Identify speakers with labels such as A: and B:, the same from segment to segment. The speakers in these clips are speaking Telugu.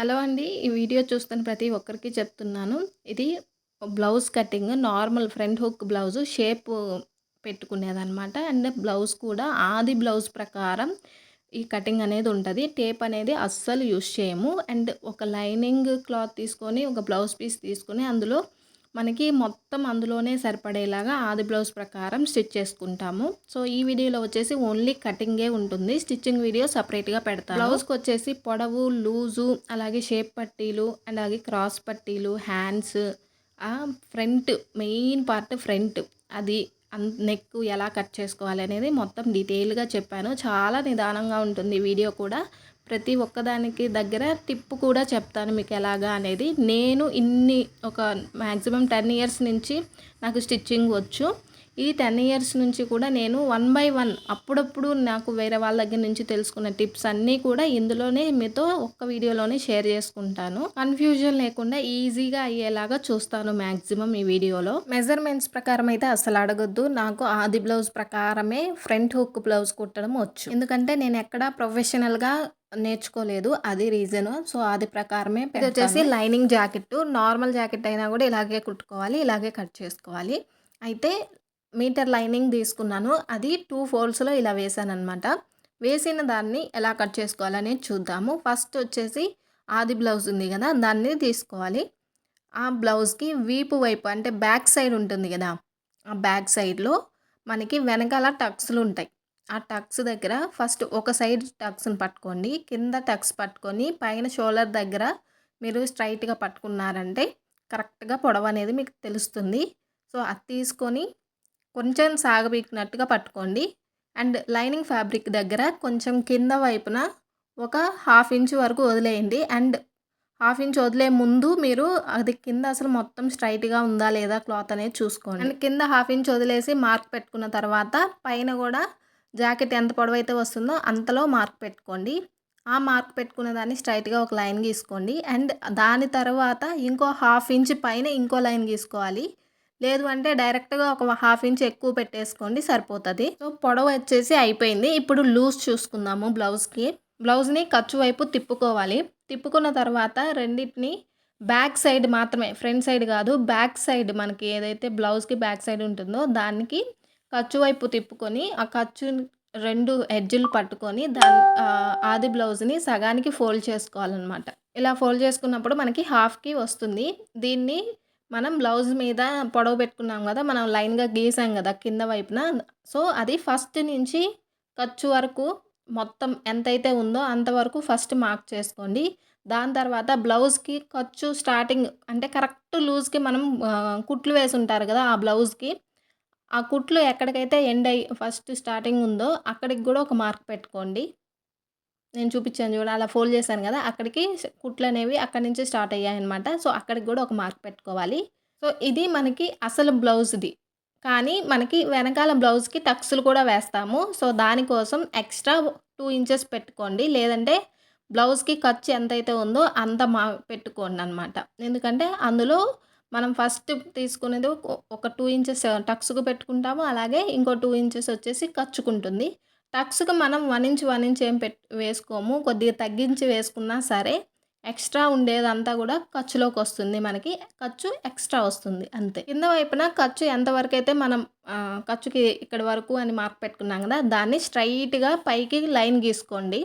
A: హలో అండి. ఈ వీడియో చూస్తున్న ప్రతి ఒక్కరికి చెప్తున్నాను. ఇది blouse cutting normal front hook blouse shape పెట్టుకునేదనమాట. And blouse కూడా ఆది బ్లౌజ్ ప్రకారం ఈ కటింగ్ అనేది ఉంటుంది టేప్ అనేది అస్సలు యూజ్ చేయము. అండ్ ఒక లైనింగ్ క్లాత్ తీసుకొని ఒక బ్లౌజ్ పీస్ తీసుకొని అందులో మనకి మొత్తం అందులోనే సరిపడేలాగా ఆది బ్లౌజ్ ప్రకారం స్టిచ్ చేసుకుంటాము. సో ఈ వీడియోలో వచ్చేసి ఓన్లీ కటింగే ఉంటుంది. స్టిచ్చింగ్ వీడియో సపరేట్‌గా పెడతాను. బ్లౌజ్‌కి వచ్చేసి పొడవు, లూజు అలాగే షేప్ పట్టీలు అండ్ అలాగే క్రాస్ పట్టీలు, hands front main part front అది అన్ నెక్ ఎలా కట్ చేసుకోవాలి అనేది మొత్తం డీటెయిల్‌గా చెప్పాను. చాలా నిదానంగా ఉంటుంది వీడియో కూడా. ప్రతి ఒక్కదానికి దగ్గర టిప్ కూడా చెప్తాను మీకు ఎలాగా అనేది. నేను ఇన్ని ఒక మ్యాక్సిమం టెన్ ఇయర్స్ నుంచి నాకు స్టిచ్చింగ్ వచ్చు. ఈ 10 ఇయర్స్ నుంచి కూడా నేను వన్ బై వన్ అప్పుడప్పుడు నాకు వేరే వాళ్ళ దగ్గర నుంచి తెలుసుకున్న టిప్స్ అన్నీ కూడా ఇందులోనే మీతో ఒక్క వీడియోలోనే షేర్ చేసుకుంటాను. కన్‌ఫ్యూజన్ లేకుండా ఈజీగా అయ్యేలాగా చూస్తాను మాక్సిమం ఈ వీడియోలో. మెజర్‌మెంట్స్ ప్రకారం అయితే అస్సలు అడగొద్దు. నాకు ఆది బ్లౌజ్ ప్రకారమే ఫ్రంట్ హుక్ బ్లౌజ్ కుట్టడం వచ్చు. ఎందుకంటే నేను ఎక్కడ ప్రొఫెషనల్‌గా నేర్చుకోలేదు. అది రీజను. సో అది ప్రకారమే ఇది వచ్చేసి. Lining jacket. నార్మల్ జాకెట్ అయినా కూడా ఇలాగే కుట్టుకోవాలి. ఇలాగే కట్ చేసుకోవాలి. అయితే మీటర్ లైనింగ్ తీసుకున్నాను. అది టూ ఫోల్డ్స్‌లో ఇలా వేసాను అనమాట వేసిన దాన్ని ఎలా కట్ చేసుకోవాలనేది చూద్దాము. ఫస్ట్ వచ్చేసి ఆది బ్లౌజ్ ఉంది కదా! దాన్ని తీసుకోవాలి. ఆ బ్లౌజ్‌కి వీపు వైపు అంటే బ్యాక్ సైడ్ ఉంటుంది కదా! ఆ బ్యాక్ సైడ్‌లో మనకి వెనకాల టక్స్‌లుంటాయి. ఆ టక్స్ దగ్గర ఫస్ట్ ఒక సైడ్ టక్స్‌ని పట్టుకోండి. కింద టక్స్ పట్టుకొని పైన షోల్డర్ దగ్గర మీరు స్ట్రైట్గా పట్టుకున్నారంటే కరెక్ట్‌గా పొడవనేది మీకు తెలుస్తుంది. సో అది తీసుకొని కొంచెం సాగబీకినట్టుగా పట్టుకోండి. అండ్ లైనింగ్ ఫ్యాబ్రిక్ దగ్గర కొంచెం కింద వైపున ఒక హాఫ్ ఇంచ్ వరకు వదిలేయండి. అండ్ హాఫ్ ఇంచ్ వదిలే ముందు మీరు అది కింద అసలు మొత్తం స్ట్రైట్గా ఉందా లేదా క్లాత్ అనేది చూసుకోండి. అండ్ కింద హాఫ్ ఇంచ్ వదిలేసి మార్క్ పెట్టుకున్న తర్వాత పైన కూడా జాకెట్ ఎంత పొడవైతే వస్తుందో అంతలో మార్క్ పెట్టుకోండి. ఆ మార్క్ పెట్టుకున్న దాన్ని స్ట్రైట్గా ఒక లైన్ గీసుకోండి. అండ్ దాని తర్వాత ఇంకో హాఫ్ ఇంచ్ పైన ఇంకో లైన్ గీసుకోవాలి. లేదు అంటే డైరెక్ట్‌గా ఒక హాఫ్ ఇంచ్ ఎక్కువ పెట్టేసుకోండి సరిపోతుంది సో పొడవు వచ్చేసి అయిపోయింది. ఇప్పుడు లూజ్ చూసుకుందాము బ్లౌజ్‌కి. బ్లౌజ్‌ని ఖర్చు వైపు తిప్పుకోవాలి. తిప్పుకున్న తర్వాత రెండిటిని బ్యాక్ సైడ్ మాత్రమే ఫ్రంట్ సైడ్ కాదు. బ్యాక్ సైడ్ మనకి ఏదైతే బ్లౌజ్‌కి బ్యాక్ సైడ్ ఉంటుందో దానికి ఖర్చు వైపు తిప్పుకొని ఆ ఖర్చు 2 ఎడ్జ్‌లు పట్టుకొని దాని ఆది బ్లౌజ్‌ని సగానికి ఫోల్డ్ చేసుకోవాలనమాట. ఇలా ఫోల్డ్ చేసుకున్నప్పుడు మనకి హాఫ్‌కి వస్తుంది. దీన్ని మనం బ్లౌజ్ మీద పొడవు పెట్టుకున్నాం కదా! మనం లైన్‌గా గీసాం కదా! కింద వైపున. సో అది ఫస్ట్ నుంచి ఖర్చు వరకు మొత్తం ఎంతైతే ఉందో అంతవరకు ఫస్ట్ మార్క్ చేసుకోండి. దాని తర్వాత బ్లౌజ్‌కి ఖర్చు స్టార్టింగ్ అంటే కరెక్ట్ లూజ్‌కి మనం కుట్లు వేసి ఉంటారు కదా! ఆ బ్లౌజ్‌కి ఆ కుట్లు ఎక్కడికైతే ఎండ్ అయ్యి ఫస్ట్ స్టార్టింగ్ ఉందో అక్కడికి కూడా ఒక మార్క్ పెట్టుకోండి. నేను చూపించాను చూడ అలా ఫోల్డ్ చేశాను కదా! అక్కడికి కుట్లు అనేవి అక్కడి నుంచి స్టార్ట్ అయ్యాయన్నమాట. సో అక్కడికి కూడా ఒక మార్క్ పెట్టుకోవాలి. సో ఇది మనకి అసలు బ్లౌజ్‌ది. కానీ మనకి వెనకాల బ్లౌజ్‌కి టక్స్‌లు కూడా వేస్తాము. సో దానికోసం ఎక్స్ట్రా టూ ఇంచెస్ పెట్టుకోండి. లేదంటే బ్లౌజ్‌కి ఖర్చు ఎంతైతే ఉందో అంత మా పెట్టుకోండి అనమాట ఎందుకంటే అందులో మనం ఫస్ట్ తీసుకునేది ఒక టూ ఇంచెస్ టక్స్‌కు పెట్టుకుంటాము. అలాగే ఇంకో టూ ఇంచెస్ వచ్చేసి ఖర్చుకుంటుంది. టక్స్‌కి మనం వన్ ఇంచ్, వన్ ఇంచ్ ఏం పెట్ వేసుకోము. కొద్దిగా తగ్గించి వేసుకున్నా సరే ఎక్స్ట్రా ఉండేదంతా కూడా ఖర్చులోకి వస్తుంది మనకి. ఖర్చు ఎక్స్ట్రా వస్తుంది అంతే. కింద వైపున ఖర్చు ఎంతవరకైతే మనం ఖర్చుకి ఇక్కడి వరకు అని మార్క్ పెట్టుకున్నాం కదా! దాన్ని స్ట్రైట్గా పైకి లైన్ గీసుకోండి.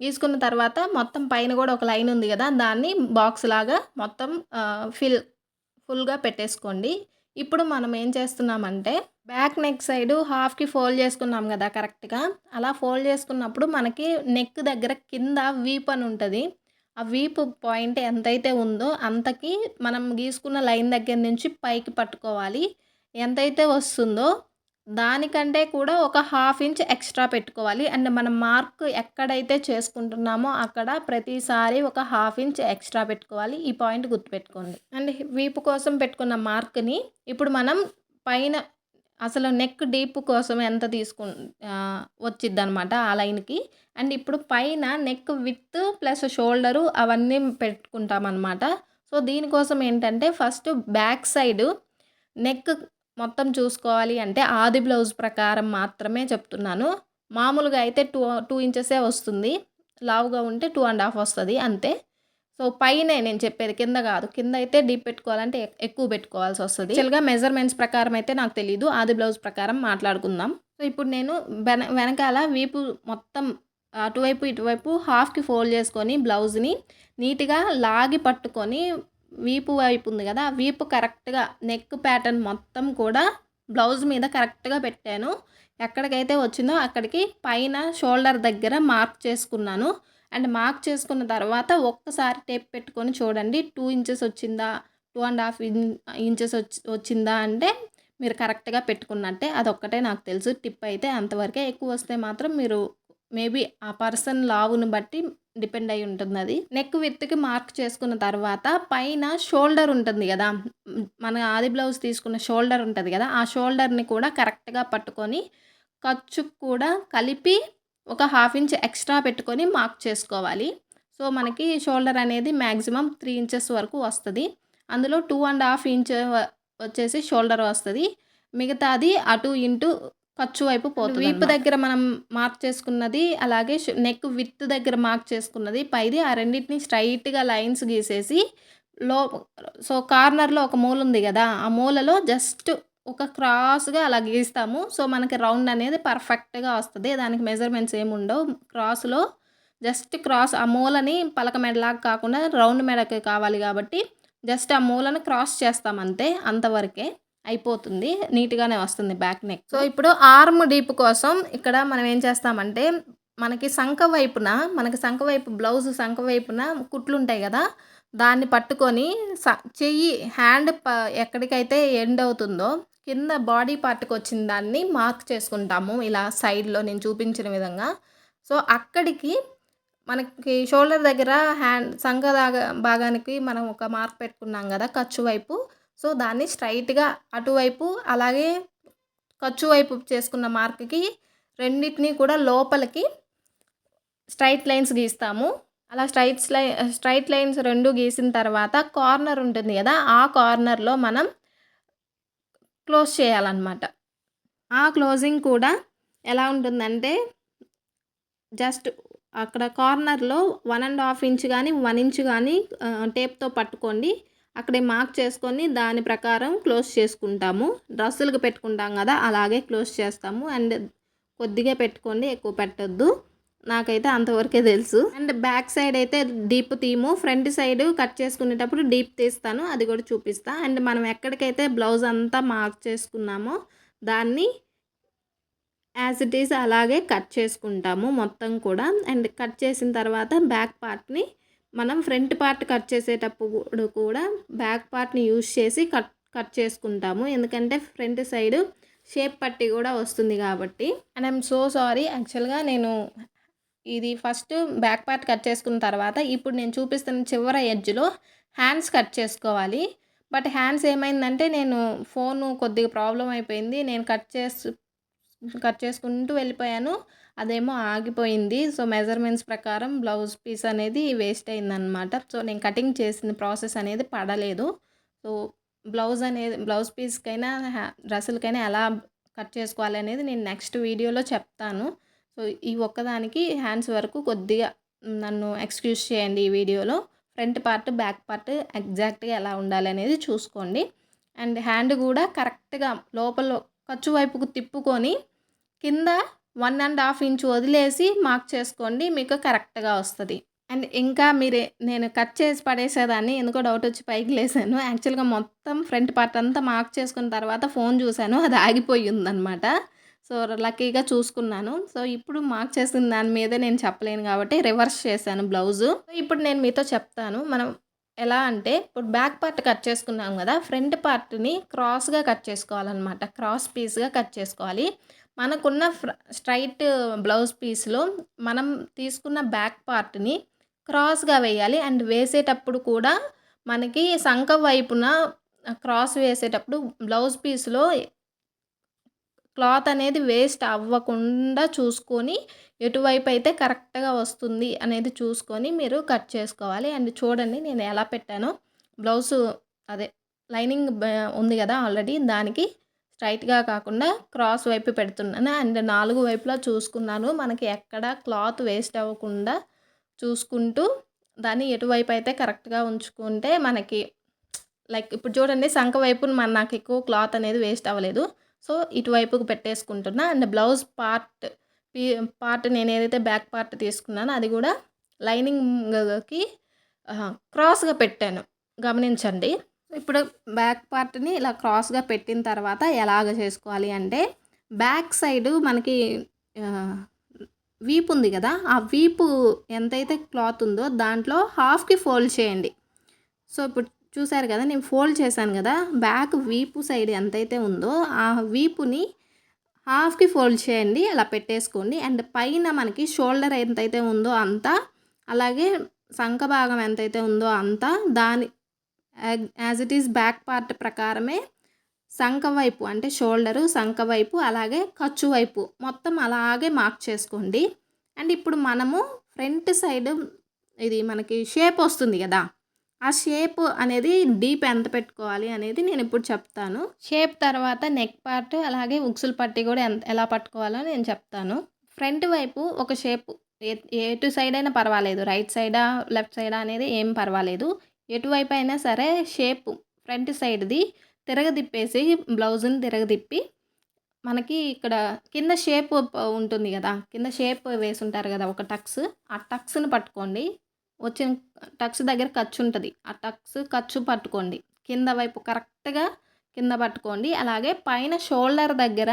A: గీసుకున్న తర్వాత మొత్తం పైన కూడా ఒక లైన్ ఉంది కదా! దాన్ని బాక్స్ లాగా మొత్తం ఫిల్ ఫుల్‌గా పెట్టేసుకోండి. ఇప్పుడు మనం ఏం చేస్తున్నామంటే బ్యాక్ నెక్ సైడు హాఫ్‌కి ఫోల్డ్ చేసుకున్నాం కదా! కరెక్ట్‌గా. అలా ఫోల్డ్ చేసుకున్నప్పుడు మనకి నెక్ దగ్గర కింద వీప్ అని ఉంటుంది ఆ వీపు పాయింట్ ఎంతైతే ఉందో అంతకి మనం గీసుకున్న లైన్ దగ్గర నుంచి పైకి పట్టుకోవాలి. ఎంతైతే వస్తుందో దానికంటే కూడా ఒక హాఫ్ ఇంచ్ ఎక్స్ట్రా పెట్టుకోవాలి. అండ్ మనం మార్క్ ఎక్కడైతే చేసుకుంటున్నామో అక్కడ ప్రతిసారి ఒక హాఫ్ ఇంచ్ ఎక్స్ట్రా పెట్టుకోవాలి. ఈ పాయింట్ గుర్తుపెట్టుకోండి. అండ్ వీపు కోసం పెట్టుకున్న మార్క్‌ని ఇప్పుడు మనం పైన అసలు నెక్ డీప్ కోసం ఎంత తీసుకు వచ్చిద్ది అనమాట ఆ లైన్‌కి. అండ్ ఇప్పుడు పైన నెక్ విత్ ప్లస్ షోల్డరు అవన్నీ పెట్టుకుంటామన్నమాట సో దీనికోసం ఏంటంటే ఫస్ట్ బ్యాక్ సైడ్ నెక్ మొత్తం చూసుకోవాలి అంటే ఆది బ్లౌజ్ ప్రకారం మాత్రమే చెప్తున్నాను. మామూలుగా అయితే టూ టూ ఇంచెసే వస్తుంది. లావుగా ఉంటే టూ అండ్ హాఫ్ వస్తుంది అంతే. సో పైనే నేను చెప్పేది కింద కాదు. కింద అయితే డీప్ పెట్టుకోవాలంటే ఎక్- ఎక్కువ పెట్టుకోవాల్సి వస్తుంది. యాక్చువల్గా మెజర్మెంట్స్ ప్రకారం అయితే నాకు తెలియదు ఆది బ్లౌజ్ ప్రకారం మాట్లాడుకుందాం. సో ఇప్పుడు నేను వెన వెనకాల వీపు మొత్తం అటువైపు ఇటువైపు హాఫ్కి ఫోల్డ్ చేసుకొని బ్లౌజ్ని నీట్గా లాగి పట్టుకొని వీపు వైపు ఉంది కదా వీపు కరెక్ట్గా నెక్ ప్యాటర్న్ మొత్తం కూడా బ్లౌజ్ మీద కరెక్ట్గా పెట్టాను. ఎక్కడికైతే వచ్చిందో అక్కడికి పైన షోల్డర్ దగ్గర మార్క్ చేసుకున్నాను. అండ్ మార్క్ చేసుకున్న తర్వాత ఒక్కసారి టేప్ పెట్టుకొని చూడండి టూ ఇంచెస్ వచ్చిందా టూ అండ్ హాఫ్ ఇంచెస్ వచ్చి వచ్చిందా అంటే మీరు కరెక్ట్గా పెట్టుకున్నట్టే. అదొక్కటే నాకు తెలుసు. టిప్ అయితే అంతవరకే. ఎక్కువ వస్తే మాత్రం మీరు మేబీ ఆ పర్సన్ లావును బట్టి డిపెండ్ అయి ఉంటుంది అది నెక్ విత్కి మార్క్ చేసుకున్న తర్వాత పైన షోల్డర్ ఉంటుంది కదా మన ఆది బ్లౌజ్ తీసుకున్న షోల్డర్ ఉంటుంది కదా ఆ షోల్డర్ని కూడా కరెక్ట్గా పట్టుకొని ఖర్చు కూడా కలిపి ఒక హాఫ్ ఇంచ్ ఎక్స్ట్రా పెట్టుకొని మార్క్ చేసుకోవాలి. సో మనకి షోల్డర్ అనేది మ్యాక్సిమం త్రీ ఇంచెస్ వరకు వస్తుంది. అందులో టూ అండ్ హాఫ్ ఇంచ్ వచ్చేసి షోల్డర్ వస్తుంది. మిగతాది అటు ఇంటూ ఖర్చు వైపు పోతుంది వీపు దగ్గర మనం మార్క్ చేసుకున్నది అలాగే నెక్ విత్ దగ్గర మార్క్ చేసుకున్నది పైది ఆ రెండింటిని స్ట్రైట్గా లైన్స్ గీసేసి లో సో కార్నర్లో ఒక మూల ఉంది కదా ఆ మూలలో జస్ట్ ఒక క్రాస్గా అలా గీస్తాము. సో మనకి రౌండ్ అనేది పర్ఫెక్ట్గా వస్తుంది. దానికి మెజర్మెంట్స్ ఏమి ఉండవు. క్రాస్లో జస్ట్ క్రాస్ ఆ మూలని పలక మెడలాగా కాకుండా రౌండ్ మెడకి కావాలి కాబట్టి జస్ట్ ఆ మూలను క్రాస్ చేస్తాం అంతే. అంతవరకే అయిపోతుంది. నీట్గానే వస్తుంది బ్యాక్ నెక్. సో ఇప్పుడు ఆర్మ్ డీప్ కోసం ఇక్కడ మనం ఏం చేస్తామంటే మనకి సంఖ వైపున మనకి సంఖ వైపు బ్లౌజ్ సంఖ వైపున కుట్లు ఉంటాయి కదా దాన్ని పట్టుకొని స చెయ్యి హ్యాండ్ ప ఎక్కడికైతే ఎండ్ అవుతుందో కింద బాడీ పార్ట్కి వచ్చిన దాన్ని మార్క్ చేసుకుంటాము. ఇలా సైడ్లో నేను చూపించిన విధంగా. సో అక్కడికి మనకి షోల్డర్ దగ్గర హ్యాండ్ సంఘ భాగానికి మనం ఒక మార్క్ పెట్టుకున్నాం కదా ఖర్చు వైపు. సో దాన్ని స్ట్రైట్గా అటువైపు అలాగే ఖర్చు వైపు చేసుకున్న మార్క్కి రెండింటినీ కూడా లోపలికి స్ట్రైట్ లైన్స్ గీస్తాము. అలా స్ట్రైట్స్ లై స్ట్రైట్ లైన్స్ రెండు గీసిన తర్వాత కార్నర్ ఉంటుంది కదా ఆ కార్నర్లో మనం క్లోజ్ చేయాలన్నమాట. ఆ క్లోజింగ్ కూడా ఎలా ఉంటుందంటే జస్ట్ అక్కడ కార్నర్లో వన్ అండ్ హాఫ్ ఇంచ్ కానీ వన్ ఇంచ్ కానీ టేప్తో పట్టుకోండి. అక్కడే మార్క్ చేసుకొని దాని ప్రకారం క్లోజ్ చేసుకుంటాము. డ్రస్సులకు పెట్టుకుంటాం కదా అలాగే క్లోజ్ చేస్తాము. అండ్ కొద్దిగా పెట్టుకోండి ఎక్కువ పెట్టద్దు. నాకైతే అంతవరకే తెలుసు. అండ్ బ్యాక్ సైడ్ అయితే డీప్ తీము ఫ్రంట్ సైడ్ కట్ చేసుకునేటప్పుడు డీప్ తీస్తాను అది కూడా చూపిస్తా. అండ్ మనం ఎక్కడికైతే బ్లౌజ్ అంతా మార్క్ చేసుకున్నామో దాన్ని యాజ్ ఇట్ ఈస్ అలాగే కట్ చేసుకుంటాము మొత్తం కూడా. అండ్ కట్ చేసిన తర్వాత బ్యాక్ పార్ట్ని మనం ఫ్రంట్ పార్ట్ కట్ చేసేటప్పుడు కూడా బ్యాక్ పార్ట్ని యూజ్ చేసి కట్ కట్ చేసుకుంటాము. ఎందుకంటే ఫ్రంట్ సైడ్ షేప్ పట్టి కూడా వస్తుంది కాబట్టి. అండ్ ఐఎమ్ సో సారీ యాక్చువల్గా నేను ఇది ఫస్ట్ బ్యాక్ పార్ట్ కట్ చేసుకున్న తర్వాత ఇప్పుడు నేను చూపిస్తున్న చివర ఎడ్జ్లో హ్యాండ్స్ కట్ చేసుకోవాలి. బట్ హ్యాండ్స్ ఏమైందంటే నేను ఫోను కొద్దిగా ప్రాబ్లం అయిపోయింది. నేను కట్ చేసు కట్ చేసుకుంటూ వెళ్ళిపోయాను. అదేమో ఆగిపోయింది. సో మెజర్మెంట్స్ ప్రకారం బ్లౌజ్ పీస్ అనేది వేస్ట్ అయిందనమాట సో నేను కటింగ్ చేసిన ప్రాసెస్ అనేది పడలేదు. సో బ్లౌజ్ అనేది బ్లౌజ్ పీస్కైనా డ్రెస్సులకైనా ఎలా కట్ చేసుకోవాలి అనేది నేను నెక్స్ట్ వీడియోలో చెప్తాను. సో ఈ ఒక్కదానికి హ్యాండ్స్ వరకు కొద్దిగా నన్ను ఎక్స్క్యూజ్ చేయండి ఈ వీడియోలో. ఫ్రంట్ పార్ట్ బ్యాక్ పార్ట్ ఎగ్జాక్ట్గా ఎలా ఉండాలి అనేది చూసుకోండి. అండ్ హ్యాండ్ కూడా కరెక్ట్గా లోపల ఖర్చు వైపుకు తిప్పుకొని కింద వన్ అండ్ హాఫ్ ఇంచ్ వదిలేసి మార్క్ చేసుకోండి మీకు కరెక్ట్గా వస్తుంది. అండ్ ఇంకా మీరే నేను కట్ చేసి పడేసేదాన్ని ఎందుకో డౌట్ వచ్చి పైకి లేసాను. యాక్చువల్గా మొత్తం ఫ్రంట్ పార్ట్ అంతా మార్క్ చేసుకున్న తర్వాత ఫోన్ చూశాను అది ఆగిపోయి ఉందన్నమాట. సో లక్కీగా చూసుకున్నాను. సో ఇప్పుడు మార్క్ చేసిన దాని మీద నేను చెప్పలేను కాబట్టి రివర్స్ చేశాను బ్లౌజు. ఇప్పుడు నేను మీతో చెప్తాను. మనం ఎలా అంటే ఇప్పుడు బ్యాక్ పార్ట్ కట్ చేసుకున్నాం కదా ఫ్రంట్ పార్ట్ని క్రాస్గా కట్ చేసుకోవాలన్నమాట. క్రాస్ పీస్గా కట్ చేసుకోవాలి. మనకున్న ఫ్ర స్ట్రైట్ బ్లౌజ్ పీస్లో మనం తీసుకున్న బ్యాక్ పార్ట్ని క్రాస్గా వేయాలి. అండ్ వేసేటప్పుడు కూడా మనకి సంఖ వైపున క్రాస్ వేసేటప్పుడు బ్లౌజ్ పీస్లో క్లాత్ అనేది వేస్ట్ అవ్వకుండా చూసుకొని ఎటువైపు అయితే కరెక్ట్గా వస్తుంది అనేది చూసుకొని మీరు కట్ చేసుకోవాలి. అండ్ చూడండి నేను ఎలా పెట్టానో. బ్లౌజ్ అదే లైనింగ్ ఉంది కదా ఆల్రెడీ దానికి స్ట్రైట్గా కాకుండా క్రాస్ వైపు పెడుతున్నాను. అండ్ నాలుగు వైపులా చూసుకున్నాను. మనకి ఎక్కడ క్లాత్ వేస్ట్ అవ్వకుండా చూసుకుంటూ దాన్ని ఎటువైపు అయితే కరెక్ట్‌గా ఉంచుకుంటే మనకి లైక్ ఇప్పుడు చూడండి సంఖ వైపు మన నాకు ఎక్కువ క్లాత్ అనేది వేస్ట్ అవ్వలేదు. సో, ఇటువైపుకి పెట్టేసుకుంటున్నా. అండ్ బ్లౌజ్ పార్ట్ పీ పార్ట్ నేను ఏదైతే బ్యాక్ పార్ట్ తీసుకున్నానో అది కూడా లైనింగ్‌కి క్రాస్‌గా పెట్టాను. గమనించండి. ఇప్పుడు బ్యాక్ పార్ట్‌ని ఇలా క్రాస్‌గా పెట్టిన తర్వాత ఎలాగ చేసుకోవాలి అంటే బ్యాక్ సైడు మనకి వీపు ఉంది కదా ఆ వీపు ఎంతైతే క్లాత్ ఉందో దాంట్లో హాఫ్‌కి ఫోల్డ్ చేయండి. సో, ఇప్పుడు చూసారు కదా నేను ఫోల్డ్ చేశాను కదా బ్యాక్ వీపు సైడ్ ఎంతైతే ఉందో ఆ వీపుని హాఫ్‌కి ఫోల్డ్ చేయండి. అలా పెట్టేసుకోండి. అండ్ పైన మనకి షోల్డర్ ఎంతైతే ఉందో అంత, అలాగే సంఖ భాగం ఎంతైతే ఉందో అంత దాని as it is back part ప్రకారమే సంఖ వైపు అంటే షోల్డరు, సంఖ వైపు అలాగే ఖర్చు వైపు మొత్తం అలాగే మార్క్ చేసుకోండి. అండ్ ఇప్పుడు మనము ఫ్రంట్ సైడ్ ఇది మనకి షేప్ వస్తుంది కదా ఆ షేప్ అనేది డీప్ ఎంత పెట్టుకోవాలి అనేది నేను ఇప్పుడు చెప్తాను. షేప్ తర్వాత నెక్ పార్ట్ అలాగే ఉక్సులు పట్టి కూడా ఎంత ఎలా పట్టుకోవాలో నేను చెప్తాను. ఫ్రంట్ వైపు ఒక షేప్ ఏ ఎటు సైడ్ అయినా పర్వాలేదు. రైట్ సైడా, లెఫ్ట్ సైడా అనేది ఏం పర్వాలేదు. ఎటువైపు అయినా సరే షేప్ ఫ్రంట్ సైడ్‌ది తిరగదిప్పేసి బ్లౌజ్‌ని తిరగదిప్పి మనకి ఇక్కడ కింద షేప్ ఉంటుంది కదా కింద షేప్ వేసుంటారు కదా ఒక టక్స్. ఆ టక్స్‌ని పట్టుకోండి. వచ్చిన టక్స్ దగ్గర ఖర్చు ఉంటుంది ఆ టక్స్ ఖర్చు పట్టుకోండి. కింద వైపు కరెక్ట్‌గా కింద పట్టుకోండి. అలాగే పైన షోల్డర్ దగ్గర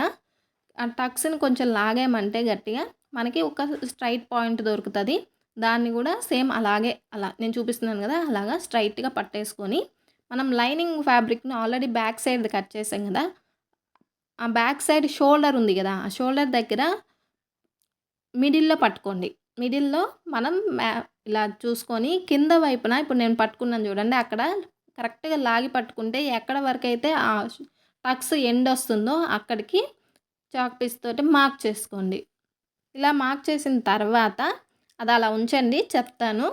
A: ఆ టక్స్‌ని కొంచెం లాగామంటే గట్టిగా మనకి ఒక స్ట్రైట్ పాయింట్ దొరుకుతుంది దాన్ని కూడా సేమ్ అలాగే అలా నేను చూపిస్తున్నాను కదా అలాగా స్ట్రైట్గా పట్టేసుకొని మనం లైనింగ్ ఫ్యాబ్రిక్‌ని ఆల్రెడీ బ్యాక్ సైడ్ కట్ చేసాం కదా ఆ బ్యాక్ సైడ్ షోల్డర్ ఉంది కదా ఆ షోల్డర్ దగ్గర మిడిల్‌లో పట్టుకోండి. మిడిల్‌లో మనం మ్యా ఇలా చూసుకొని కింద వైపున ఇప్పుడు నేను పట్టుకున్నాను చూడండి. అక్కడ కరెక్ట్‌గా లాగి పట్టుకుంటే ఎక్కడ వరకు అయితే ఆ టక్స్ ఎండ్ వస్తుందో అక్కడికి చాక్ పీస్ తోటి మార్క్ చేసుకోండి. ఇలా మార్క్ చేసిన తర్వాత అది అలా ఉంచండి చెప్తాను.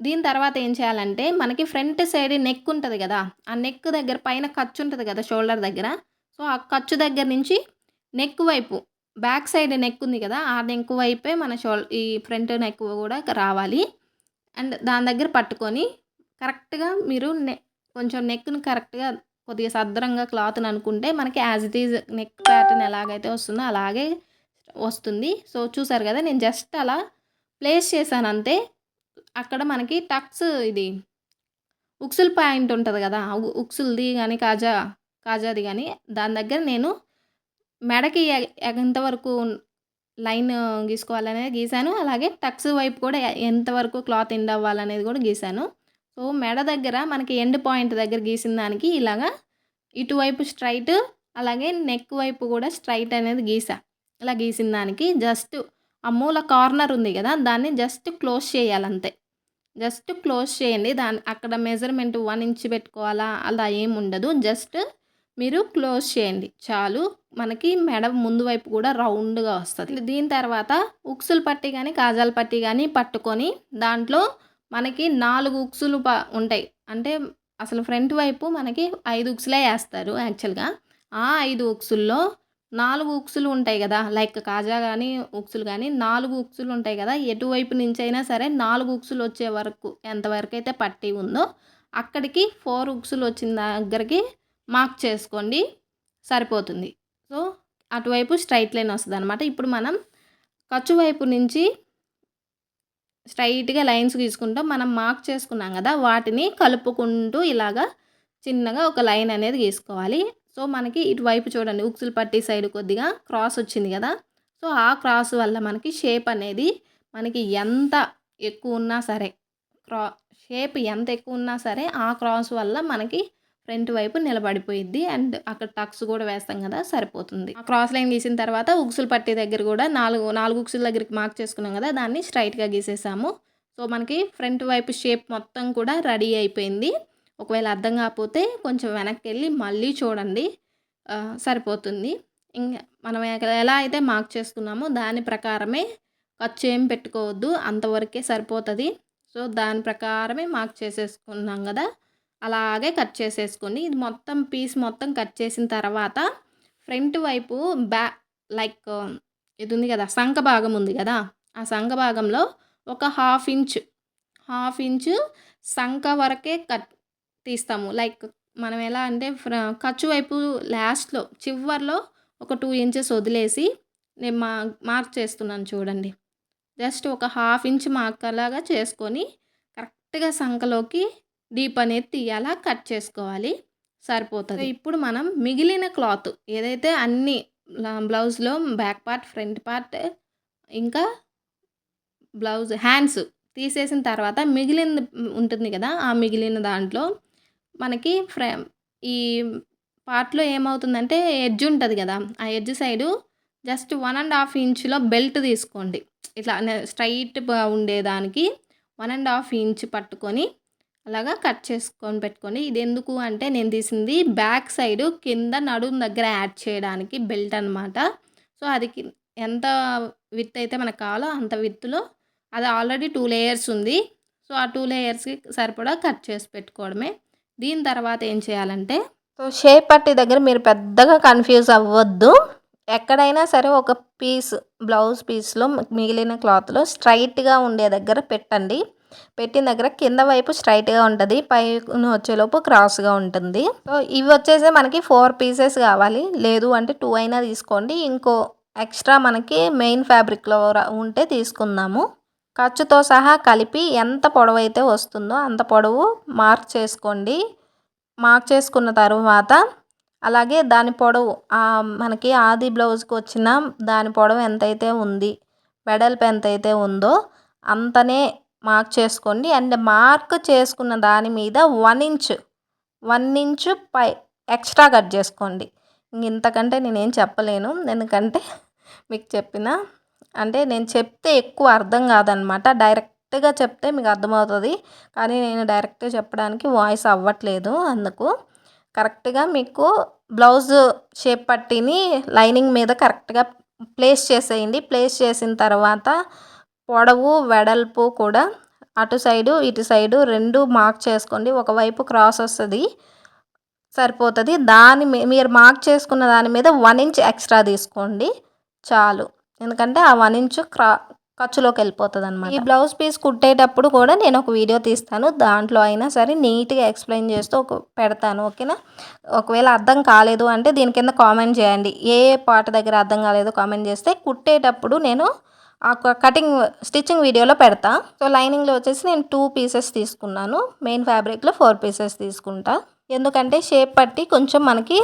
A: దీని తర్వాత ఏం చేయాలంటే మనకి ఫ్రంట్ సైడ్ నెక్ ఉంటుంది కదా ఆ నెక్ దగ్గర పైన ఖర్చు ఉంటుంది కదా షోల్డర్ దగ్గర. సో, ఆ ఖర్చు దగ్గర నుంచి నెక్ వైపు బ్యాక్ సైడ్ నెక్ ఉంది కదా ఆ నెక్ వైపే మన షోల్ ఈ ఫ్రంట్ నెక్ కూడా రావాలి. అండ్ దాని దగ్గర పట్టుకొని కరెక్ట్‌గా మీరు నె కొంచెం నెక్‌ని కరెక్ట్‌గా కొద్దిగా సద్రంగా క్లాత్‌ని అనుకుంటే మనకి as it is neck pattern ఎలాగైతే వస్తుందో అలాగే వస్తుంది. సో, చూసారు కదా నేను జస్ట్ అలా ప్లేస్ చేశాను అంతే. అక్కడ మనకి టక్స్ ఇది ఉక్సుల్ పాయింట్ ఉంటుంది కదా ఉక్సుల్ది ఉక్సులది కాజా కాజాది కానీ దాని దగ్గర నేను మెడకి ఎంతవరకు లైన్ గీసుకోవాలనేది గీసాను. అలాగే టక్స్ వైపు కూడా ఎంతవరకు క్లాత్ ఎండ్ అవ్వాలనేది కూడా గీసాను. సో, మెడ దగ్గర మనకి ఎండ్ పాయింట్ దగ్గర గీసిన దానికి ఇలాగా ఇటువైపు స్ట్రైట్ అలాగే నెక్ వైపు కూడా స్ట్రైట్ అనేది గీసా. ఇలా గీసిన దానికి జస్ట్ ఆ మూల కార్నర్ ఉంది కదా దాన్ని జస్ట్ క్లోజ్ చేయాలంతే. జస్ట్ క్లోజ్ చేయండి. దాన్ని అక్కడ మెజర్‌మెంట్ వన్ ఇంచ్ పెట్టుకోవాలా అలా ఏముండదు. జస్ట్ మీరు క్లోజ్ చేయండి చాలు. మనకి మెడ ముందు వైపు కూడా రౌండ్‌గా వస్తుంది దీని తర్వాత ఉక్సులు పట్టి కానీ కాజాల పట్టి కానీ పట్టుకొని దాంట్లో మనకి నాలుగు ఉక్సులు ప ఉంటాయి. అంటే అసలు ఫ్రంట్ వైపు మనకి ఐదు ఉక్సులే వేస్తారు యాక్చువల్‌గా. ఆ ఐదు ఉక్సుల్లో నాలుగు ఉక్సులు ఉంటాయి కదా లైక్ కాజా కానీ ఉక్సులు కానీ నాలుగు ఉక్సులు ఉంటాయి కదా ఎటువైపు నుంచి అయినా సరే నాలుగు ఉక్సులు వచ్చే వరకు ఎంతవరకైతే పట్టి ఉందో అక్కడికి ఫోర్ ఉక్సులు వచ్చిన దగ్గరికి మార్క్ చేసుకోండి. సరిపోతుంది. సో, అటువైపు స్ట్రైట్ లైన్ వస్తదనమాట. ఇప్పుడు మనం ఖర్చు వైపు నుంచి స్ట్రైట్గా లైన్స్ గీసుకుంటాం. మనం మార్క్ చేసుకున్నాం కదా వాటిని కలుపుకుంటూ ఇలాగా చిన్నగా ఒక లైన్ అనేది గీసుకోవాలి. సో, మనకి ఇటువైపు చూడండి ఉక్సులు పట్టి సైడ్ కొద్దిగా క్రాస్ వచ్చింది కదా సో, ఆ క్రాస్ వల్ల మనకి షేప్ అనేది మనకి ఎంత ఎక్కువ ఉన్నా సరే క్రా షేప్ ఎంత ఎక్కువ ఉన్నా సరే ఆ క్రాస్ వల్ల మనకి ఫ్రంట్ వైపు నిలబడిపోయిద్ది. అండ్ అక్కడ టక్స్ కూడా వేస్తాం కదా సరిపోతుంది. ఆ క్రాస్ లైన్ గీసిన తర్వాత ఉక్సులు పట్టే దగ్గర కూడా నాలుగు నాలుగు ఉక్సుల దగ్గరికి మార్క్ చేసుకున్నాం కదా దాన్ని స్ట్రైట్గా గీసేసాము. సో, మనకి ఫ్రంట్ వైపు షేప్ మొత్తం కూడా రెడీ అయిపోయింది. ఒకవేళ అర్థం కాకపోతే కొంచెం వెనక్కి వెళ్ళి మళ్ళీ చూడండి. సరిపోతుంది. ఇంకా మనం ఎలా అయితే మార్క్ చేసుకున్నామో దాని ప్రకారమే ఖర్చు ఏం పెట్టుకోవద్దు. అంతవరకే సరిపోతుంది సో, దాని ప్రకారమే మార్క్ చేసేసుకున్నాం కదా అలాగే కట్ చేసేసుకోండి. ఇది మొత్తం పీస్ మొత్తం కట్ చేసిన తర్వాత ఫ్రంట్ వైపు బ్యా లైక్ ఇది ఉంది కదా సంఖ భాగం ఉంది కదా ఆ సంఖ భాగంలో ఒక హాఫ్ ఇంచ్, హాఫ్ ఇంచు సంఖ వరకే కట్ తీస్తాము లైక్ మనం ఎలా అంటే ఫ్ర ఖర్చు వైపు లాస్ట్లో చివర్లో ఒక టూ ఇంచెస్ వదిలేసి నేను మా మార్క్ చేస్తున్నాను చూడండి జస్ట్ ఒక హాఫ్ ఇంచ్ మార్క్ అలాగా చేసుకొని కరెక్ట్గా సంఖలోకి డీప్ అనేది తీయాలా కట్ చేసుకోవాలి సరిపోతుంది. ఇప్పుడు మనం మిగిలిన క్లాత్ ఏదైతే అన్ని బ్లౌజ్లో బ్యాక్ పార్ట్ ఫ్రంట్ పార్ట్ ఇంకా బ్లౌజ్ హ్యాండ్స్ తీసేసిన తర్వాత మిగిలిన ఉంటుంది కదా ఆ మిగిలిన దాంట్లో మనకి ఫ్రే ఈ పార్ట్లో ఏమవుతుందంటే ఎడ్జ్ ఉంటుంది కదా ఆ edge side just one and half ఇంచ్లో belt తీసుకోండి. ఇట్లా స్ట్రైట్ ఉండేదానికి వన్ అండ్ హాఫ్ ఇంచ్ పట్టుకొని అలాగా కట్ చేసుకొని పెట్టుకోండి. ఇది ఎందుకు అంటే నేను తీసింది బ్యాక్ సైడ్ కింద నడుము దగ్గర యాడ్ చేయడానికి బెల్ట్ అనమాట సో అది ఎంత విత్ అయితే మనకు కావాలో అంత విత్తులో అది ఆల్రెడీ టూ లేయర్స్ ఉంది. సో ఆ టూ లేయర్స్కి సరిపడా కట్ చేసి పెట్టుకోవడమే. దీని తర్వాత ఏం చేయాలంటే సో షేప్ పట్టి దగ్గర మీరు పెద్దగా కన్ఫ్యూజ్ అవ్వద్దు. ఎక్కడైనా సరే ఒక పీస్ బ్లౌజ్ పీస్లో మిగిలిన క్లాత్లో స్ట్రైట్గా ఉండే దగ్గర పెట్టండి. పెట్టిన దగ్గర కింద వైపు స్ట్రైట్గా ఉంటుంది. పై వచ్చేలోపు క్రాస్గా ఉంటుంది. సో ఇవి వచ్చేసి మనకి ఫోర్ పీసెస్ కావాలి. లేదు అంటే టూ అయినా తీసుకోండి. ఇంకో ఎక్స్ట్రా మనకి మెయిన్ ఫ్యాబ్రిక్లో ఉంటే తీసుకుందాము. ఖర్చుతో సహా కలిపి ఎంత పొడవు అయితే వస్తుందో అంత పొడవు మార్క్ చేసుకోండి. మార్క్ చేసుకున్న తర్వాత అలాగే దాని పొడవు మనకి ఆది బ్లౌజ్కి వచ్చిన దాని పొడవు ఎంతైతే ఉంది వెడల్పు ఎంతైతే ఉందో అంతనే మార్క్ చేసుకోండి. అండ్ మార్క్ చేసుకున్న దాని మీద వన్ ఇంచ్ వన్ ఇంచ్ పై ఎక్స్ట్రా కట్ చేసుకోండి. ఇంతకంటే నేనేం చెప్పలేను. ఎందుకంటే మీకు చెప్పిన అంటే నేను చెప్తే ఎక్కువ అర్థం కాదనమాట. డైరెక్ట్గా చెప్తే మీకు అర్థమవుతుంది. కానీ నేను డైరెక్ట్గా చెప్పడానికి వాయిస్ అవ్వట్లేదు అందుకు. కరెక్ట్గా మీకు బ్లౌజ్ షేప్ పట్టిని లైనింగ్ మీద కరెక్ట్గా ప్లేస్ చేసేయండి. ప్లేస్ చేసిన తర్వాత పొడవు వెడల్పు కూడా అటు సైడు ఇటు సైడు రెండు మార్క్ చేసుకోండి. ఒకవైపు క్రాస్ వస్తుంది సరిపోతుంది. దాని మీరు మార్క్ చేసుకున్న దాని మీద వన్ ఇంచ్ ఎక్స్ట్రా తీసుకోండి. చాలు. ఎందుకంటే ఆ వన్ ఇంచ్ క్రా ఖర్చులోకి వెళ్ళిపోతుంది అనమాట ఈ బ్లౌజ్ పీస్ కుట్టేటప్పుడు కూడా నేను ఒక వీడియో తీస్తాను. దాంట్లో అయినా సరే నీట్గా ఎక్స్ప్లెయిన్ చేస్తూ ఒక పెడతాను. ఓకేనా? ఒకవేళ అర్థం కాలేదు అంటే దీని కింద కామెంట్ చేయండి. ఏ పార్ట్ దగ్గర అర్థం కాలేదో కామెంట్ చేస్తే కుట్టేటప్పుడు నేను ఆ కటింగ్ స్టిచ్చింగ్ వీడియోలో పెడతా. సో లైనింగ్లో వచ్చేసి నేను టూ పీసెస్ తీసుకున్నాను. మెయిన్ ఫ్యాబ్రిక్లో ఫోర్ పీసెస్ తీసుకుంటా. ఎందుకంటే షేప్ పట్టి కొంచెం మనకి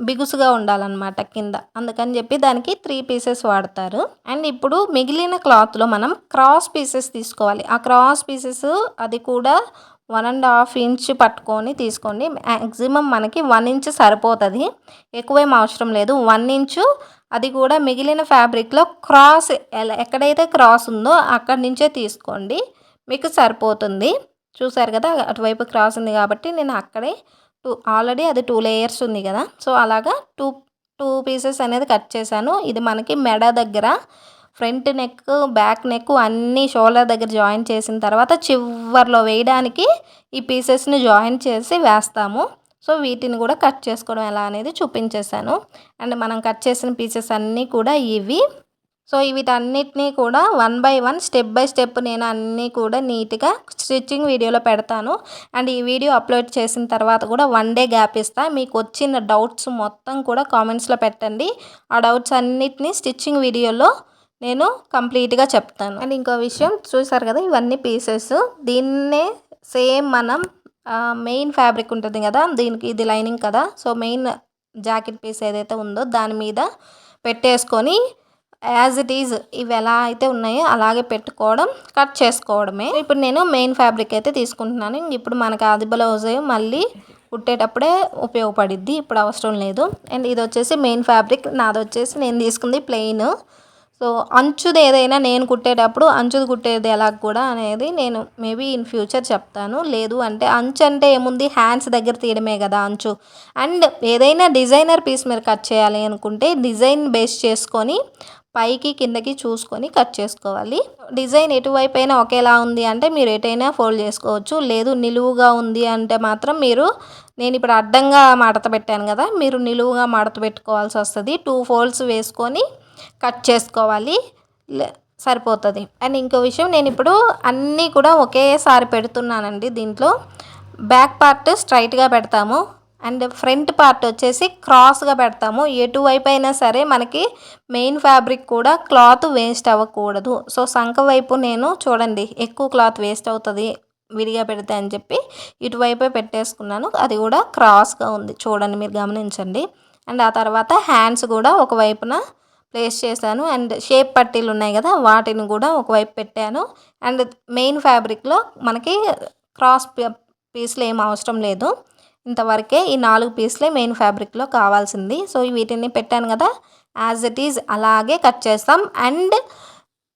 A: బిగుసుగా ఉండాలన్నమాట కింద. అందుకని చెప్పి దానికి త్రీ పీసెస్ వాడతారు. అండ్ ఇప్పుడు మిగిలిన క్లాత్లో మనం క్రాస్ పీసెస్ తీసుకోవాలి. ఆ క్రాస్ పీసెస్ అది కూడా వన్ అండ్ హాఫ్ ఇంచ్ పట్టుకొని తీసుకోండి. మ్యాక్సిమం మనకి వన్ ఇంచ్ సరిపోతుంది. ఎక్కువేం అవసరం లేదు. వన్ ఇంచు అది కూడా మిగిలిన ఫ్యాబ్రిక్లో క్రాస్ ఎలా ఎక్కడైతే క్రాస్ ఉందో అక్కడి నుంచే తీసుకోండి. మీకు సరిపోతుంది. చూసారు కదా అటువైపు క్రాస్ ఉంది కాబట్టి నేను అక్కడే టూ ఆల్రెడీ అది టూ లేయర్స్ ఉంది కదా. సో అలాగా టూ టూ పీసెస్ అనేది కట్ చేశాను. ఇది మనకి మెడ దగ్గర ఫ్రంట్ నెక్ బ్యాక్ నెక్ అన్నీ షోల్డర్ దగ్గర జాయిన్ చేసిన తర్వాత చివర్లో వేయడానికి ఈ పీసెస్ని జాయిన్ చేసి వేస్తాము. సో వీటిని కూడా కట్ చేసుకోవడం ఎలా అనేది చూపించేశాను. అండ్ మనం కట్ చేసిన పీసెస్ అన్నీ కూడా ఇవి. సో వీటన్నిటినీ కూడా one by one step by step నేను అన్నీ కూడా నీట్గా స్టిచ్చింగ్ వీడియోలో పెడతాను. అండ్ ఈ వీడియో అప్లోడ్ చేసిన తర్వాత కూడా వన్ డే గ్యాప్ ఇస్తా. మీకు వచ్చిన డౌట్స్ మొత్తం కూడా కామెంట్స్లో పెట్టండి. ఆ డౌట్స్ అన్నిటినీ స్టిచ్చింగ్ వీడియోలో నేను కంప్లీట్గా చెప్తాను. అండ్ ఇంకో విషయం చూసారు కదా ఇవన్నీ పీసెస్. దీన్నే సేమ్ మనం మెయిన్ ఫ్యాబ్రిక్ ఉంటుంది కదా దీనికి ఇది లైనింగ్ కదా. సో మెయిన్ జాకెట్ పీస్ ఏదైతే ఉందో దాని మీద పెట్టేసుకొని యాజ్ ఇట్ ఈజ్ ఇవి ఎలా అయితే ఉన్నాయో అలాగే పెట్టుకోవడం కట్ చేసుకోవడమే. ఇప్పుడు నేను మెయిన్ ఫ్యాబ్రిక్ అయితే తీసుకుంటున్నాను. ఇంక ఇప్పుడు మనకి ఆది బ్లౌజ్ మళ్ళీ కుట్టేటప్పుడే ఉపయోగపడిద్ది. ఇప్పుడు అవసరం లేదు. అండ్ ఇది వచ్చేసి మెయిన్ ఫ్యాబ్రిక్ నాది వచ్చేసి నేను తీసుకుంది ప్లెయిన్ సో అంచుది ఏదైనా నేను కుట్టేటప్పుడు అంచుది కుట్టేది ఎలా కూడా అనేది నేను మేబీ ఇన్ ఫ్యూచర్ చెప్తాను. లేదు అంటే అంచు అంటే ఏముంది? హ్యాండ్స్ దగ్గర తీయడమే కదా అంచు. అండ్ ఏదైనా డిజైనర్ పీస్ మీరు కట్ చేయాలి అనుకుంటే డిజైన్ బేస్ చేసుకొని పైకి కిందకి చూసుకొని కట్ చేసుకోవాలి. డిజైన్ ఎటువైపు అయినా ఒకేలా ఉంది అంటే మీరు ఎటైనా ఫోల్డ్ చేసుకోవచ్చు. లేదు నిలువుగా ఉంది అంటే మాత్రం మీరు నేను ఇప్పుడు అడ్డంగా మడత పెట్టాను కదా మీరు నిలువుగా మడత పెట్టుకోవాల్సి వస్తుంది. టూ ఫోల్డ్స్ వేసుకొని కట్ చేసుకోవాలి. సరిపోతుంది. అండ్ ఇంకో విషయం నేను ఇప్పుడు అన్నీ కూడా ఒకేసారి పెడుతున్నానండి దీంట్లో. బ్యాక్ పార్ట్ స్ట్రైట్గా పెడతాము. అండ్ ఫ్రంట్ పార్ట్ వచ్చేసి క్రాస్గా పెడతాము. ఎటువైపు అయినా సరే మనకి మెయిన్ ఫ్యాబ్రిక్ కూడా క్లాత్ వేస్ట్ అవ్వకూడదు. సో సంఖ వైపు నేను చూడండి ఎక్కువ క్లాత్ వేస్ట్ అవుతుంది విడిగా పెడితే అని చెప్పి ఇటువైపే పెట్టేసుకున్నాను. అది కూడా క్రాస్గా ఉంది. చూడండి మీరు గమనించండి. అండ్ ఆ తర్వాత హ్యాండ్స్ కూడా ఒకవైపున ప్లేస్ చేశాను. అండ్ షేప్ పట్టీలు ఉన్నాయి కదా వాటిని కూడా ఒకవైపు పెట్టాను. అండ్ మెయిన్ ఫ్యాబ్రిక్లో మనకి క్రాస్ పీస్లు ఏం అవసరం లేదు. ఇంతవరకే ఈ నాలుగు పీస్లే మెయిన్ ఫ్యాబ్రిక్లో కావాల్సింది. సో వీటిని పెట్టాను కదా యాజ్ ఇట్ ఈజ్ అలాగే కట్ చేస్తాం. And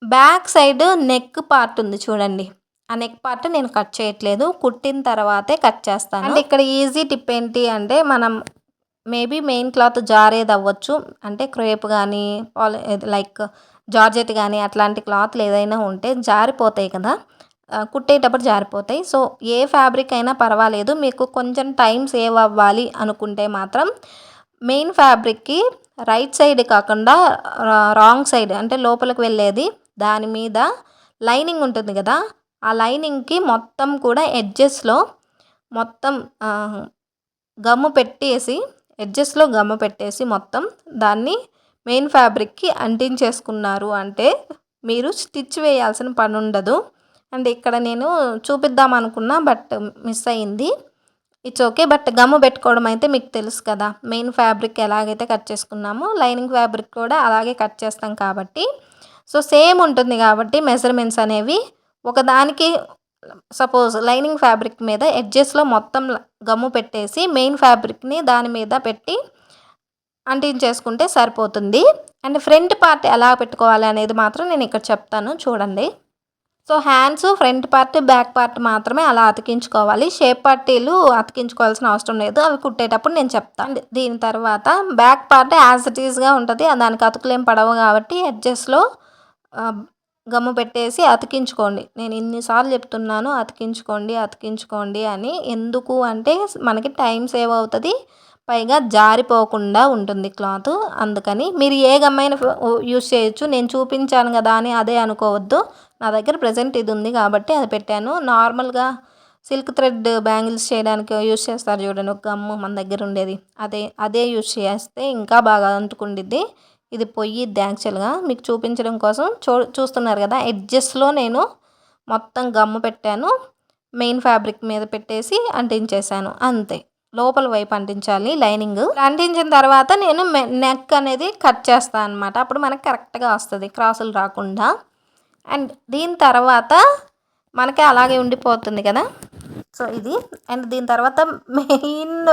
A: back side neck part ఉంది చూడండి. ఆ నెక్ పార్ట్ నేను కట్ చేయట్లేదు. కుట్టిన తర్వాతే కట్ చేస్తాను. అండ్ ఇక్కడ ఈజీ టిప్ ఏంటి అంటే మనం మేబీ మెయిన్ క్లాత్ జారేది అవ్వచ్చు. అంటే క్రేప్ కానీ పాలి లైక్ జార్జెట్ కానీ అట్లాంటి క్లాత్లు ఏదైనా ఉంటే జారిపోతాయి కదా. కుట్టేటప్పుడు జారిపోతాయి. సో ఏ ఫ్యాబ్రిక్ అయినా పర్వాలేదు. మీకు కొంచెం టైం సేవ్ అవ్వాలి అనుకుంటే మాత్రం మెయిన్ ఫ్యాబ్రిక్కి రైట్ సైడ్ కాకుండా రా- రాంగ్ సైడ్ అంటే లోపలికి వెళ్ళేది దాని మీద లైనింగ్ ఉంటుంది కదా. ఆ లైనింగ్కి మొత్తం కూడా ఎడ్జెస్లో మొత్తం గమ్ము పెట్టేసి ఎడ్జెస్లో గమ్ము పెట్టేసి మొత్తం దాన్ని మెయిన్ ఫ్యాబ్రిక్కి అంటించేసుకున్నారు. అంటే మీరు స్టిచ్ వేయాల్సిన పని ఉండదు. అండ్ ఇక్కడ నేను చూపిద్దాం అనుకున్నా బట్ మిస్ అయింది. ఇట్స్ ఓకే బట్ గమ్ము పెట్టుకోవడం అయితే మీకు తెలుసు కదా. మెయిన్ ఫ్యాబ్రిక్ ఎలాగైతే కట్ చేసుకున్నామో లైనింగ్ ఫ్యాబ్రిక్ కూడా అలాగే కట్ చేస్తాం కాబట్టి. సో సేమ్ ఉంటుంది కాబట్టి మెజర్మెంట్స్ అనేవి. ఒకదానికి సపోజ్ లైనింగ్ ఫ్యాబ్రిక్ మీద ఎడ్జెస్లో మొత్తం ల- గమ్ము పెట్టేసి మెయిన్ ఫ్యాబ్రిక్ని దాని మీద పెట్టి అంటించేసుకుంటే సరిపోతుంది. అండ్ ఫ్రంట్ పార్ట్ ఎలా పెట్టుకోవాలి అనేది మాత్రం నేను ఇక్కడ చెప్తాను చూడండి. So hands front part back part మాత్రమే అలా అతికించుకోవాలి. షేప్ పార్టీలు అతికించుకోవాల్సిన అవసరం లేదు. అవి కుట్టేటప్పుడు నేను చెప్తాను దీని తర్వాత బ్యాక్ పార్ట్ యాజ్ ఇట్ ఈస్గా ఉంటుంది. దానికి అతుకులేం పడవు కాబట్టి ఎడ్జెస్లో గమ్ము పెట్టేసి అతికించుకోండి. నేను ఇన్నిసార్లు చెప్తున్నాను అతికించుకోండి అతికించుకోండి అని ఎందుకు అంటే మనకి టైం సేవ్ అవుతుంది పైగా జారిపోకుండా ఉంటుంది క్లాత్. అందుకని మీరు ఏ గమ్మైన యూస్ చేయొచ్చు. నేను చూపించాను కదా అని అదే అనుకోవద్దు. నా దగ్గర ప్రజెంట్ ఇది ఉంది కాబట్టి అది పెట్టాను. నార్మల్గా సిల్క్ థ్రెడ్ బ్యాంగిల్స్ చేయడానికి యూస్ చేస్తారు చూడండి. ఒక గమ్ము మన దగ్గర ఉండేది. అదే అదే యూస్ చేస్తే ఇంకా బాగా అంటుకుండిద్ది. ఇది పొయ్యిద్ది యాక్చువల్గా మీకు చూపించడం కోసం చూ చూస్తున్నారు కదా ఎడ్జెస్లో నేను మొత్తం గమ్ము పెట్టాను. మెయిన్ ఫ్యాబ్రిక్ మీద పెట్టేసి అంటించేశాను. అంతే. లోపల వైపు అంటించాలి లైనింగ్ అంటించిన తర్వాత నేను నెక్ అనేది కట్ చేస్తాను అనమాట అప్పుడు మనకి కరెక్ట్గా వస్తుంది క్రాసులు రాకుండా. అండ్ దీని తర్వాత మనకి అలాగే ఉండిపోతుంది కదా. సో ఇది. అండ్ దీని తర్వాత మెయిన్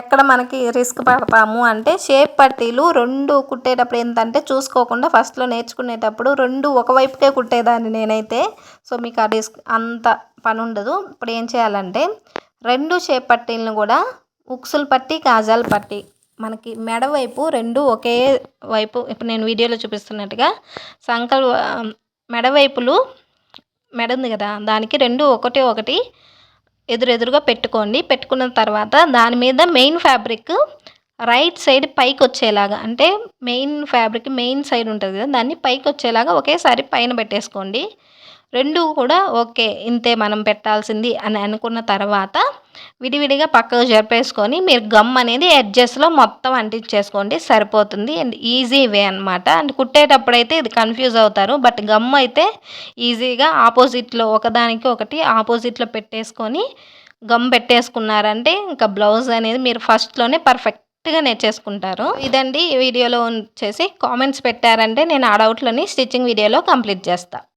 A: ఎక్కడ మనకి రిస్క్ పడతాము అంటే షేప్ పట్టీలు రెండు కుట్టేటప్పుడు ఏంటంటే చూసుకోకుండా ఫస్ట్లో నేర్చుకునేటప్పుడు రెండు ఒకవైపుకే కుట్టేదాన్ని నేనైతే. సో మీకు ఆ రిస్క్ అంత పని ఉండదు. ఇప్పుడు ఏం చేయాలంటే రెండు షేప్ పట్టీలను కూడా ఉక్సులు పట్టి కాజాల పట్టి మనకి మెడ వైపు రెండు ఒకే వైపు ఇప్పుడు నేను వీడియోలో చూపిస్తున్నట్టుగా సంకల్ మెడ వైపులు మెడ ఉంది కదా దానికి రెండు ఒకటి ఒకటి ఎదురెదురుగా పెట్టుకోండి. పెట్టుకున్న తర్వాత దాని మీద మెయిన్ ఫ్యాబ్రిక్ రైట్ సైడ్ పైకి వచ్చేలాగా అంటే మెయిన్ ఫ్యాబ్రిక్ మెయిన్ సైడ్ ఉంటుంది కదా దాన్ని పైకి వచ్చేలాగా ఒకేసారి పైన పెట్టేసుకోండి. రెండు కూడా ఓకే ఇంతే మనం పెట్టాల్సింది అని అనుకున్న తర్వాత విడివిడిగా పక్కకు జరిపేసుకొని మీరు గమ్ అనేది ఎడ్జెస్లో మొత్తం అంటించేసుకోండి సరిపోతుంది అండ్ ఈజీ వే అనమాట అండ్ కుట్టేటప్పుడైతే ఇది కన్ఫ్యూజ్ అవుతారు బట్ గమ్ అయితే ఈజీగా ఆపోజిట్లో ఒకదానికి ఒకటి ఆపోజిట్లో పెట్టేసుకొని గమ్ పెట్టేసుకున్నారంటే ఇంకా బ్లౌజ్ అనేది మీరు ఫస్ట్లోనే పర్ఫెక్ట్గా నేర్చేసుకుంటారు. ఇదండి ఈ వీడియోలో వచ్చేసి కామెంట్స్ పెట్టారంటే నేను ఆ డౌట్లని స్టిచ్చింగ్ వీడియోలో కంప్లీట్ చేస్తాను